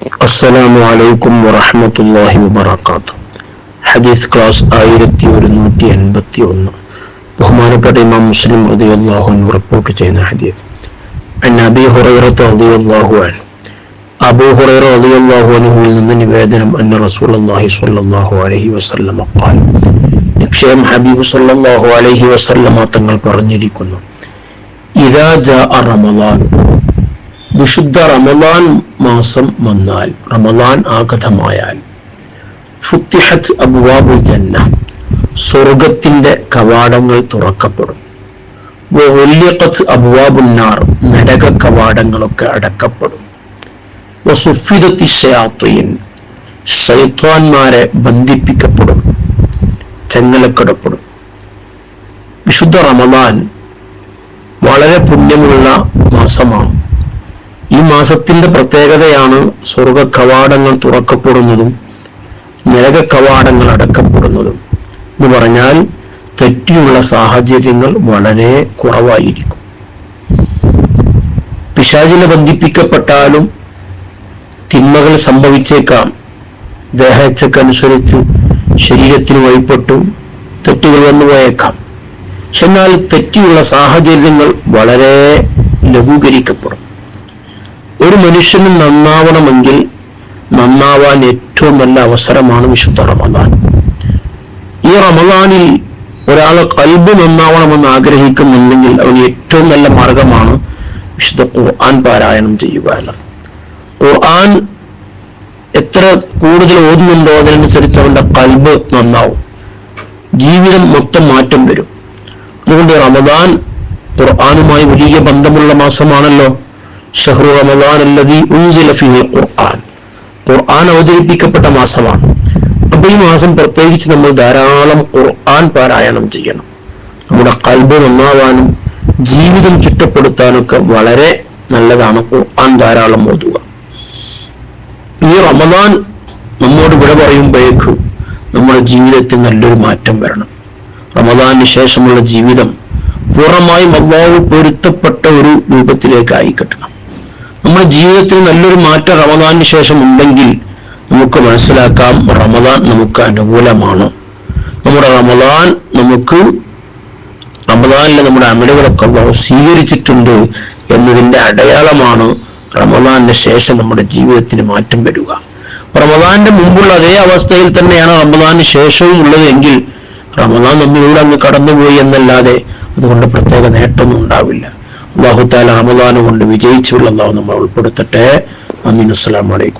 അസ്സലാമു അലൈക്കും വറഹ്മത്തുള്ളാഹി വബറകാതുഹു. ഹദീസ് ക്ലാസ് ആയിരത്തി ഒരുന്നൂറ്റി എൺപത്തി ഒന്ന് ബഹുമാനപ്പെട്ട ഇമാം മുസ്ലിം റളിയല്ലാഹു അൻഹു റിപ്പോർട്ട് ചെയ്യുന്ന ഹദീസ്. അൻ ഹുറൈറത്ത് ഹുറൈറത്ത് റളിയല്ലാഹു അൻ അബൂ ഹുറൈറ റളിയല്ലാഹു അനുവിൽ നിന്ന് നിവേദനം അന്ന റസൂലുള്ളാഹി സ്വല്ലല്ലാഹു അലൈഹി വസല്ലം ഖാൽ. നിക്ഷയം ഹബീബ് സ്വല്ലല്ലാഹു അലൈഹി വസല്ലം തങ്ങൾ പറഞ്ഞിരിക്കുന്നു. ഇദാ ജാഅ റമളാൻ വിശുദ്ധ റമദാൻ മാസം വന്നാൽ റമദാൻ ആഗതമായാൽ. ഫുത്തിഹത്ത് അബുവാബുൽ ജന്ന സ്വർഗത്തിന്റെ കവാടങ്ങൾ തുറക്കപ്പെടും. വൊല്യഖത്ത് അബുവാബുന്നാർ നാർ നരക കവാടങ്ങളൊക്കെ അടക്കപ്പെടും. വസുഫിദത്തി ശൈത്വാന്മാരെ ബന്ധിപ്പിക്കപ്പെടും. ചെങ്ങലക്കിടപ്പെടും. വിശുദ്ധ റമദാൻ വളരെ പുണ്യമുള്ള മാസമാണ്. ഈ മാസത്തിന്റെ പ്രത്യേകതയാണ് സ്വർഗ കവാടങ്ങൾ തുറക്കപ്പെടുന്നതും നരക കവാടങ്ങൾ അടക്കപ്പെടുന്നതും. എന്ന് പറഞ്ഞാൽ തെറ്റിയുള്ള സാഹചര്യങ്ങൾ വളരെ കുറവായിരിക്കും. പിശാചിനെ ബന്ധിപ്പിക്കപ്പെട്ടാലും തിന്മകൾ സംഭവിച്ചേക്കാം. ദേഹച്ചക്കനുസരിച്ച് ശരീരത്തിന് വഴിപ്പെട്ടും തെറ്റുകൾ വന്നു പോയേക്കാം. എന്നാൽ തെറ്റിയുള്ള സാഹചര്യങ്ങൾ വളരെ ലഘൂകരിക്കപ്പെടും. ഒരു മനുഷ്യന് നന്നാവണമെങ്കിൽ നന്നാവാൻ ഏറ്റവും നല്ല അവസരമാണ് വിശുദ്ധ റമദാൻ. ഈ റമദാനിൽ ഒരാളെ കൽബ് നന്നാവണമെന്ന് ആഗ്രഹിക്കുന്നുണ്ടെങ്കിൽ അവന് ഏറ്റവും നല്ല മാർഗമാണ് വിശുദ്ധ ഖുർആൻ പാരായണം ചെയ്യുക എന്നത് ഖുർആൻ എത്ര കൂടുതൽ ഓതുന്നുണ്ടോ അതിനനുസരിച്ച് അവന്റെ കൽബ് നന്നാവും. ജീവിതം മൊത്തം മാറ്റം വരും. അതുകൊണ്ട് റമദാൻ ഖുർആാനുമായി വലിയ ബന്ധമുള്ള മാസമാണല്ലോ. ഉൻസില ഫീൽ ഖുർആൻ. ഖുർആൻ അവതരിപ്പിക്കപ്പെട്ട മാസമാണ്. അപ്പൊ ഈ മാസം പ്രത്യേകിച്ച് നമ്മൾ ധാരാളം ഖുർആൻ പാരായണം ചെയ്യണം. നമ്മുടെ കൽബ് നന്നാവാനും ജീവിതം ചുറ്റപ്പെടുത്താനൊക്കെ വളരെ നല്ലതാണ് ഖുർആൻ ധാരാളം ഓതുക. ഈ റമദാൻ നമ്മോട് വിട പറയുമ്പോഴേക്ക് നമ്മുടെ ജീവിതത്തിൽ നല്ലൊരു മാറ്റം വരണം. റമദാന് ശേഷമുള്ള ജീവിതം പൂർണമായും അള്ളാഹു പൊരുത്തപ്പെട്ട ഒരു രൂപത്തിലേക്കായി കിട്ടണം നമ്മുടെ ജീവിതത്തിൽ നല്ലൊരു മാറ്റം റമദാന് ശേഷം ഉണ്ടെങ്കിൽ നമുക്ക് മനസ്സിലാക്കാം റമദാൻ നമുക്ക് അനുകൂലമാണ്. നമ്മുടെ റമദാൻ നമുക്ക് റമദാനിലെ നമ്മുടെ അമിടുകളൊക്കെ സ്വീകരിച്ചിട്ടുണ്ട് എന്നതിന്റെ അടയാളമാണ് റമദാനിന് ശേഷം നമ്മുടെ ജീവിതത്തിന് മാറ്റം വരിക. റമദാന്റെ മുമ്പുള്ള അതേ അവസ്ഥയിൽ തന്നെയാണ് റമദാന് ശേഷവും ഉള്ളതെങ്കിൽ റമദാൻ നമ്മളിലൂടെ അങ്ങ് കടന്നുപോയി എന്നല്ലാതെ അതുകൊണ്ട് പ്രത്യേക നേട്ടമൊന്നും ഉണ്ടാവില്ല. അള്ളാഹു അമലാനുകൊണ്ട് കൊണ്ട് വിജയിച്ചുള്ള അള്ളാഹു നമ്മൾ ഉൾപ്പെടുത്തട്ടെ. അമീൻ. അസ്സലാമലൈക്കും